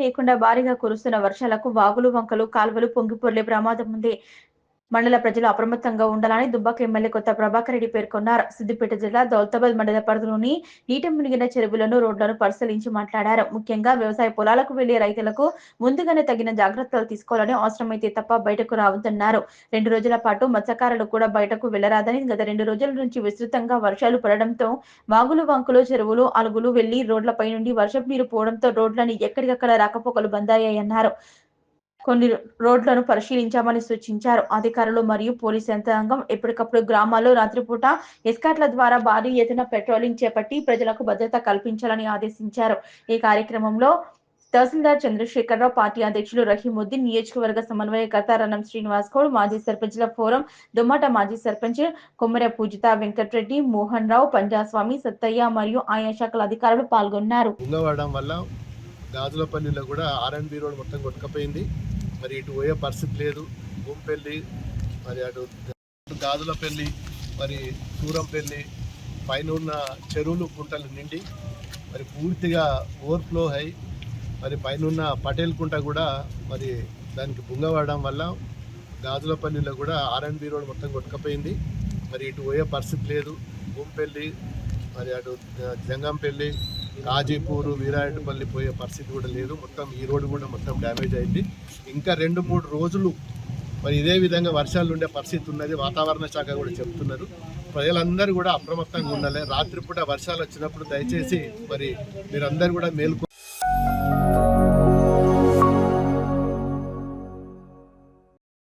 లేకుండా భారీగా కురుస్తున్న వర్షాలకు వాగులు వంకలు కాల్వలు పొంగిపొర్లే ప్రమాదం ఉంది. మండల ప్రజలు అప్రమత్తంగా ఉండాలని దుబ్బాక ఎమ్మెల్యే కొత్త ప్రభాకర్ రెడ్డి పేర్కొన్నారు. సిద్దిపేట జిల్లా దౌలతాబాద్ మండల పరిధిలోని నీట మునిగిన చెరువులను రోడ్లను పరిశీలించి మాట్లాడారు. ముఖ్యంగా వ్యవసాయ పొలాలకు వెళ్ళే రైతులకు ముందుగానే తగిన జాగ్రత్తలు తీసుకోవాలని అవసరమైతే తప్ప బయటకు రావద్దన్నారు. రెండు రోజుల పాటు మత్స్యకారులు కూడా బయటకు వెళ్ళరాదని గత రెండు రోజుల నుంచి విస్తృతంగా వర్షాలు పడడంతో వాగులు వంకులు చెరువులు అలుగులు వెళ్ళి రోడ్లపై నుండి వర్షపు నీరు పోవడంతో రోడ్లని ఎక్కడికక్కడ రాకపోకలు బందాయ్యాయన్నారు. కొన్ని రోడ్లను పరిశీలించామని సూచించారు. అధికారులు మరియు పోలీస్ యంత్రాంగం ఎప్పటికప్పుడు గ్రామాల్లో రాత్రిపూట ఎస్కాట్ల ద్వారా భారీ ఎత్తున పెట్రోలింగ్ చేపట్టి ప్రజలకు భద్రత కల్పించాలని ఆదేశించారు. ఈ కార్యక్రమంలో తహసీల్దార్ చంద్రశేఖరరావు పార్టీ అధ్యక్షులు రహీముద్దీన్ నియోజకవర్గ సమన్వయకర్త రణం శ్రీనివాస్ గౌడ్ మాజీ సర్పంచ్ల ఫోరం దుమ్మట మాజీ సర్పంచ్ కొమ్మర పూజిత వెంకటరెడ్డి మోహన్ రావు పంజాస్వామి సత్తయ్య మరియు ఆయా శాఖల అధికారులు పాల్గొన్నారు. వల్ల గాజులపల్లిలో కూడా ఆర్ఎన్బి రోడ్ మొత్తం కొట్టుకపోయింది. మరి ఇటు పోయే పరిస్థితి లేదు. భూంపల్లి మరి అటు గాజుల పెళ్ళి మరి పెళ్ళి పైన ఉన్న చెరువులు కుంటలు నిండి మరి పూర్తిగా ఓవర్ఫ్లో అయి మరి పైన ఉన్న పటేల్ కుంట కూడా మరి దానికి బుంగపడడం వల్ల గాజులపల్లిలో కూడా ఆర్ఎండ్బి రోడ్ మొత్తం కొట్టుకపోయింది. మరి ఇటు పోయే పరిస్థితి లేదు. భూంపల్లి మరి అటు జంగంపల్లి కాజీపూరు వీరాయటపల్లి పోయే పరిస్థితి కూడా లేదు. మొత్తం ఈ రోడ్డు కూడా మొత్తం డ్యామేజ్ అయింది. ఇంకా రెండు మూడు రోజులు మరి ఇదే విధంగా వర్షాలు ఉండే పరిస్థితి ఉన్నది. వాతావరణ శాఖ కూడా చెప్తున్నారు. ప్రజలందరూ కూడా అప్రమత్తంగా ఉండాలి. రాత్రిపూట వర్షాలు వచ్చినప్పుడు దయచేసి మరి మీరందరూ కూడా మేల్కొ